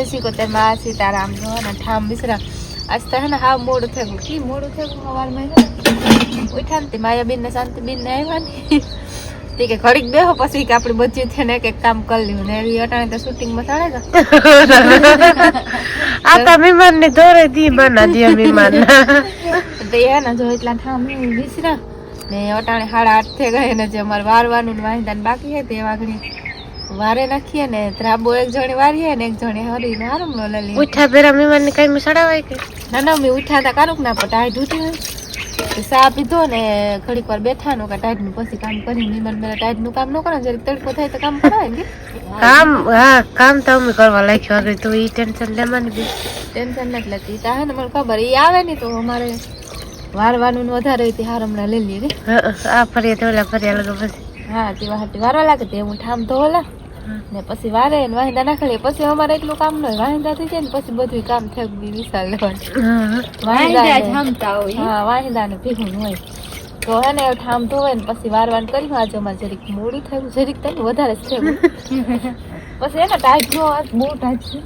જય શ્રી કોતેરમાં સીતારામ ને ઠામ બિસરા આજ તો હે ને હાવ મોડું થઈ ગયું કી મોડું થઈ ગયું સવારમાં ઉઠ્યા ને માયાબેન ને શાંતિબેન ને આવ્યા ને તે કે ઘડીક બેહો પછી કે આપણે બધી છે ને એક કામ કરી લીધું ને એવી અટાણે તો શૂટિંગમાં સાડે ગયા આ તો મહેમાન ને દોરે દી બના દિયા મહેમાન તો એ ને જો એટલા ઠામ વિસરા ને અટાણે સાડા આઠ થઈ ગયા ને જે અમારે વારવાનું ને બાકી છે તે વાઘડી વારે નાખીએ ને ત્રાબો એક જણે વારીએ ને એક જણે હરીને આરમનો લઈ લલી ઉઠા પેલા મહેમાન ને કઈ સડાવાય કે ના ના મેં ઉઠા તા કારુક ના પણ ટાઈટ ઉઠી હોય. સા પીધો ને ઘડીક વાર બેઠાનું કે ટાઈટનું પછી કામ કરી મહેમાન મેરા ટાઈટનું કામ ન કરે જરીક તડકો થાય તો કામ કરાય ને કામ હા કામ તો અમે કરવા લાગ્યો આગળ તો ઈ ટેન્શન લેવાની બી. ટેન્શન નથી લેતી. તા હે ને મને ખબર ઈ આવે ને તો અમારે વારવાનું વધારે હતી હાર હમણાં લઈ લઈએ રે આ ફરિયા તો ઓલા ફરીએ લગો પછી હા તેવા હાટી વારવા લાગે તે હું ઠામ તો ઓલા ને પછી વારે ને વાહિંદા નાખે પછી અમારે એટલું કામ ન હોય. વાહિંદા થઈ જાય ને પછી બધું કામ થઈ બી વિશાલ હા વાહિંદા ને ભેગું હોય. તો હે ને ઠામ ધોવે ને પછી વારવાન કરી આજે અમારે જરીક મોડી થયું. જરીક થયું વધારે જ થયું. પછી એને ટાઈટ નો બહુ ટાઈટ છે.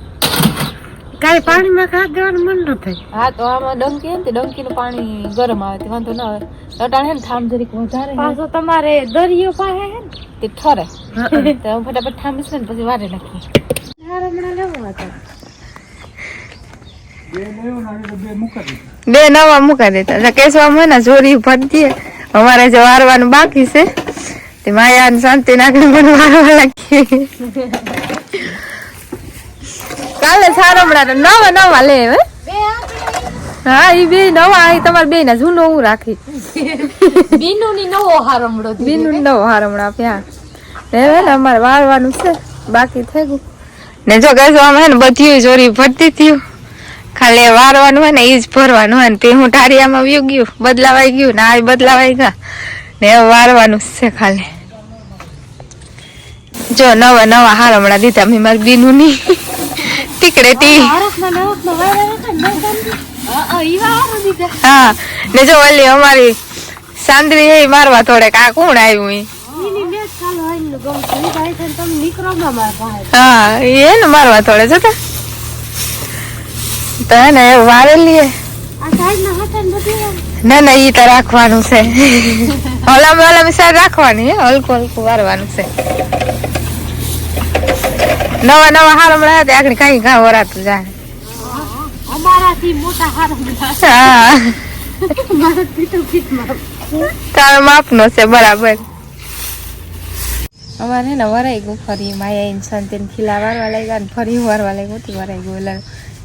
કાંઈ પાણીમાં ખાત દેવાનું મન ન થાય. હા તો આમાં ડંકી હે ને ડંકીનું પાણી ગરમ આવે તે વાંધો ના આવે. અટાણે હે ને ઠામ જરીક વધારે પાછો તમારે દરિયો પાસે હે ને? તે ઠરે. તો હું ફટાફટ ઠામીશ ને પછી વારે નાખીએ. હાર હમણાં લેવો હતો. બે નવા મૂકા દેતા. કેસવા કેસવામાં હોય ને જોરી ભરી અમારે જે વારવાનું બાકી છે તે માયા ને શાંતિ નાખીને મને વારવા લાગીએ. કાલે સારમડા નવા નવા લે હવે. હા ઈ બે નવા ઈ તમારે બે ના જૂનો હું રાખી. બીનુ ની. નવો હારમડો બીનું નવો હારમડો આપ્યા હવે ને અમારે વારવાનું છે બાકી થઈ ગયું. ને જો કેસવામાં હે ને બધી જોરી ભરતી થયું. ખાલી વારવાનું હોય ને એ જ ભરવાનું હોય ને તે હું ઠારિયામાં વ્યુ ગયું બદલાવાઈ ગયું ને આ બદલાવાઈ ગયા. ને હવે વારવાનું છે ખાલી. જો નવા નવા હારમડા દીધા મેં મારી બીનું ની ટીકડે ટી ભારતમાં નવકમાં વારે હતા ને હા હા ને જો ઓલી અમારી સાંદરી એ મારવા થોડેક આ કોણ આવ્યું એ છે હા એ ને મારવા થોડે જતા તો હે ને એ વારેલી હે. ના ને ઈ તો રાખવાનું છે ઓલામાં ઓલામાં સાઈડ રાખવાની હે હલકું હલકું વારવાનું છે નવા નવા હાલ હમણાં હતા આગળ કઈ ઘા વરાતું જાય. અમારાથી મોટા હાલ હા. મારા પીતું પીતમાં તારો માપનો છે બરાબર. અમારે ને વરાઈ ગયું ફરી માયા ઇન સંતીન ખીલા વારવા લાગ્યા ને ફરી વારવા લાગ્યું હતી વરાઈ ગયું એટલે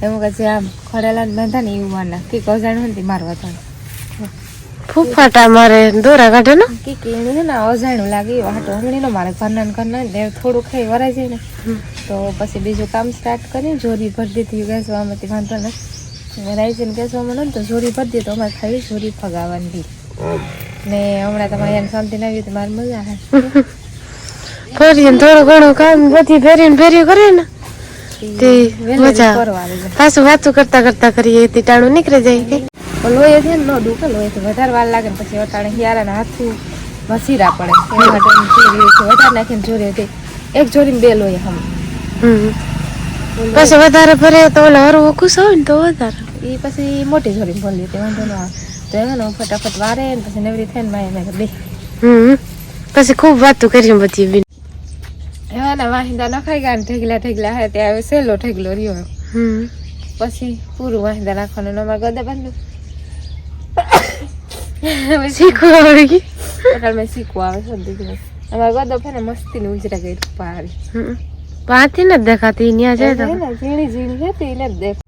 એમ કે આમ ખડેલા બાંધા ને એવું વાના કે ગજાણું ને મારવા હતા ફૂફાટા મારે દોરા કાઢે ને? કે કેણી છે ને અજાણું લાગે એવા હાટો હમણી નો મારે ઘરના ને ઘરના ને થોડું ખાઈ વરાય જાય ને. તો પછી બીજું કામ સ્ટાર્ટ કરી જોરી ભરી દીધી ગેસવામાંથી વાંધો ને વરાય છે ને ગેસવામાં ને તો જોરી ભરી દીધી તો અમારે ખાલી જોરી ફગાવાની ને હમણાં તમારે શાંતિ ના આવી તો મારે મજા આવે. ફરીને થોડું ઘણું કામ બધી ફેરીને ફેરી કરે ને તે મજા પાછું વાતું કરતા કરતા કરીએ તે ટાણું નીકળી જાય લોહી છે ને ન દુખે લોહી વધારે વાર લાગે ને પછી અટાણે હિયારાના હાથું વસીરા પડે. એના માટે જોરી વધારે નાખીને જોરી હતી. એક જોરીમાં બે લોહી હમ. હમ. પછી વધારે ફરે તો ઓલા હરવો ખુશ હોય ને તો વધારે. એ પછી મોટી જોરી ભરી હતી વાંધો ન તો એને ફટાફટ વારે ને પછી નવરી થઈને માય મેં બે પછી ખૂબ વાતું કરી બધી બેન હા ના વાહિંદા નખાઈ ગયા ને ઠેગલા ઠેગલા હે ત્યાં સહેલો ઠેગલો રહ્યો હમ. પછી પૂરું વાહિંદા નાખવાનું ને અમારે ગદે બાંધ્યું. શીખવા આવડી ગઈ અત્યારે મેં શીખવું આવે છે દીકરી અમારે ગદો છે ને મસ્તી ની ઉજરા ગઈ પારી. પાથી નથી દેખાતી ત્યાં જાય તો ઝીણી ઝીણી હતી એને જ દેખ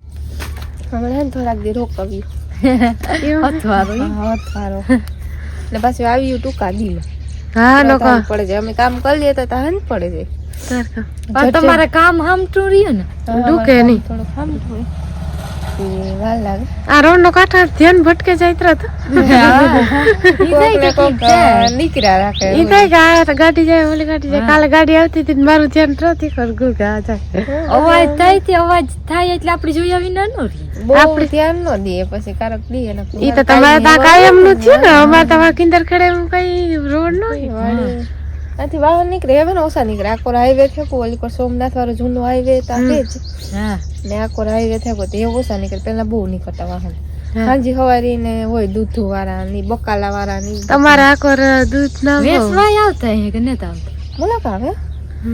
હમણાં થોડાક દી રોકાવ્યું અથવારો હથવારો ને પાછું આવ્યું ટૂંકા દીમાં હા લોકો પડે છે અમે કામ કરી લઈએ તો તાન પડે છે તમારે કામ હામટું રહ્યું ને દુખે નહીં થોડું ખામ થોડું વાર લાગે આ રોડ નો કાંઠા ધ્યાન ભટકે જાય તો કોક ને કોક નીકળ્યા રાખે ઈ થાય કે ગાડી જાય ઓલી ગાડી જાય. કાલે ગાડી આવતી હતી ને મારું ધ્યાન રહેતી કર ગુર જાય. અવાજ થાય તે અવાજ થાય એટલે આપણે જોઈ આવી ના નો રહી. ધ્યાન ન દઈએ પછી કારક દઈએ ઈ તો તમારે ત્યાં કાયમનું થયું ને અમારે તમારે કિંદર ખેડે એવું કઈ રોડ નો હોય. આથી વાહન નીકળે. હવે ને ઓછા નીકળે. આકોર હાઈવે થયો ઓલી પર સોમનાથ વાળો જૂનો હાઈવે તો જ ને આકોર હાઈવે થયો તે ઓછા નીકળે. પેલા બહુ નીકળતા વાહન. હાજી હવારી ને હોય દૂધ વાળા ની બકાલા વાળા ની તમારા આકોર દૂધ ના વેસવાય આવતા હે કે નથી આવતા? મુલાક આવે.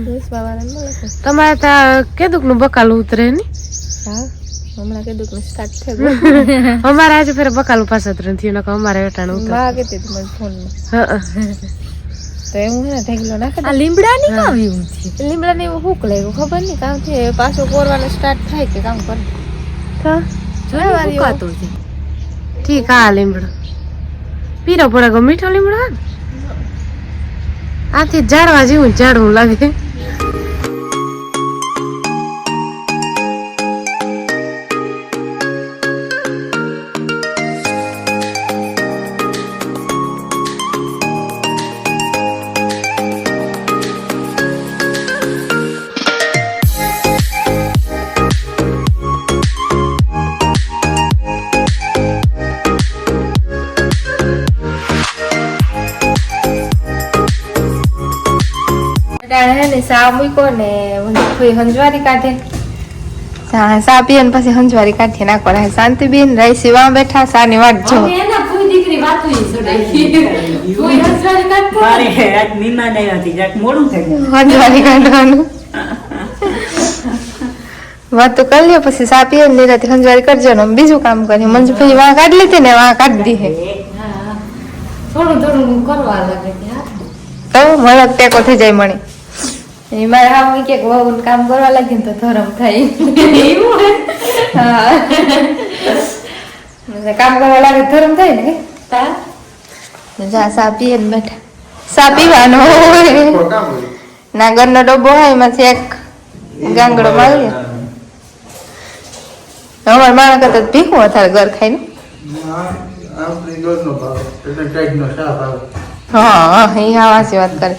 વેસવા વાળા મુલાક તમારે ત્યાં કેદુકનું બકાલું ઉતરે ને? હા. હમણાં કીધું કે સ્ટાર્ટ થયું. અમારે આજે ફેર બકાલું પાસે ત્રણ થયું નકર અમારે વેટાણ ઉતરે. માં કે તે મને ફોનમાં હા. તો એવું હે ને ઢગલો નાખે આ લીમડા કામ એવું છે? લીમડા ને એવું હુક લાગ્યું ખબર નહીં કામ છે પાછો કોરવાનું સ્ટાર્ટ થાય કે કામ કરે. છે. ઠીક હા લીમડો. પીરો પડે મીઠો લીમડો? આથી ઝાડવા જેવું ઝાડવું લાગે. સા મૂક્યો ને હંજવારી કાઢે. સા સા પીએ ને પછી હંજવારી કાઢીએ નાખો શાંતિ બેન રાઈસી વાં બેઠા સાની વાત જો. એના કોઈ દીકરી વાતો ઈ કોઈ હસવાને કાઢતો મારે આજ મહેમાન આવ્યા હતી જરાક મોડું થઈ ગયું. હંજવારી કાઢવાનું. વાત તો કરી લ્યો પછી સા પીએ ને નિરાતે હંજવારી કરજો ને. બીજું કામ કરીએ મંજુભાઈ વાહ કાઢી લીધી ને વાહ કાઢી દીધી હે. થોડું થોડું કરવા લાગે કે તો મળક ટેકો થઈ જાય મણી. મારે હા કે વહુ કામ કરવા લાગી તો ધરમ થાય. હા? કામ કરવા લાગે ધરમ થાય ને તા? જા સા પીએ ને બેઠા. સા પીવાનો ના ઘરનો ડબ્બો હોય એમાંથી એક ગાંગડો મારીએ. અમારે માણસ કરતા ભીખું વધારે ઘર ખાય ને હા હા એ હા વાત કરે.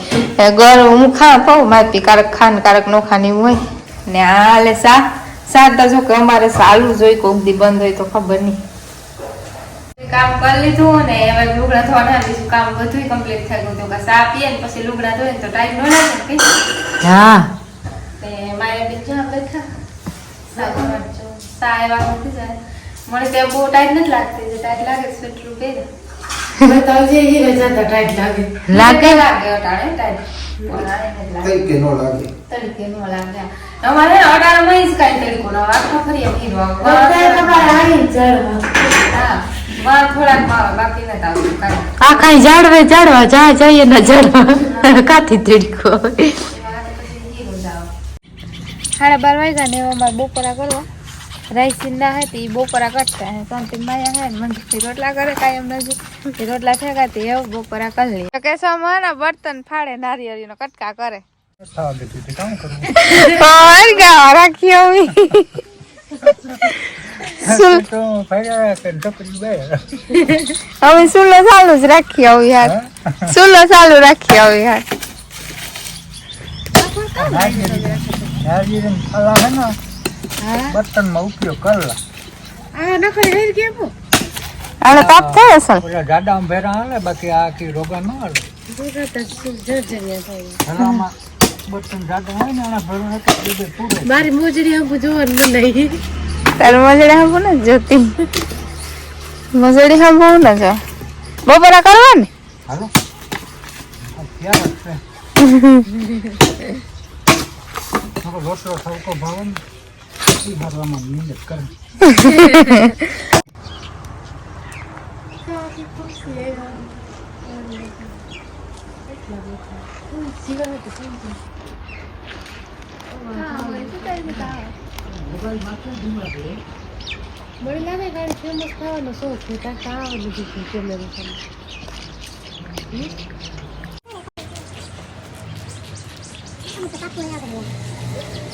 ગર હું ખા પાઉં મારી કારક ખા ને કારક નો ખાની હોય. ને આ લે સા સા તો જો કે અમારે સાલું જોઈ કોક દી બંધ હોય તો ખબર નહીં. કામ કરી લીધું ને હવે લુગડા ધોવાના બીજું કામ બધું કમ્પ્લીટ થઈ ગયું. તો સા પીએ ને પછી લુગડા ધોઈએ ને તો ટાઈમ ન લાગે ને હા. તે મારે બીજા બેઠા. સા. સા એવા નથી જાય. મને તો બહુ ટાઈટ નથી લાગતી. જે ટાઈટ લાગે સ્વેટર પહેરે લાગે. લાગે? લાગે અટાણે ટાઈટ અટાણે નથી લાગે. તડકે નો લાગે. અમારે અટાણામાં જ કાંઈ તડકો ના આવે. આખા ફરીએ ફીરવા. તમારે અહીં જ હા, થોડાક બાકી નથી આ કાંઈ ઝાડવે ઝાડવા જા જઈએ ને ઝાડવા કાથી એમાં આવે. સાડા બાર વાગ્યા ને અમારે બપોરા કરવા. રાઈસી ના હતી એ બપોરા કરતા હે. શાંતિ માયા હે ને મંજુભાઈ રોટલા કરે કાયમ નથી. એ રોટલા થયા તે એવું બપોરા કરી લે તો કેસો બર્તન ફાડે નારિયેળીનો કટકા કરે. રાખી આવી હવે સુલો ચાલુ જ રાખી આવું યાર સુલો ચાલુ રાખી આવું યાર બર્તનમાં ઉપયોગ કરલા. આ નખર હેર કેમ આને પાપ થાય અસલ? ઓલા ગાડામાં ભેરા હાલે બાકી આ આખી રોગા ન હાલે. હલામાં બર્તન જાડા હોય ને આના ભેરું નથી બે બે પૂરે મારી મોજડી આમ જોવાનું નહીં. તારું મજડી હંભું ને જોતી. મજડી હંભું ને જો. બપોરા કરવા ને હાલો છે? ઈ ભરવામાં મહેનત કરે મને લાગે ગાડી ફેમસ થવાનો શોખ છે ત્યાં ખાવાનું બધું કેમેરો Vamos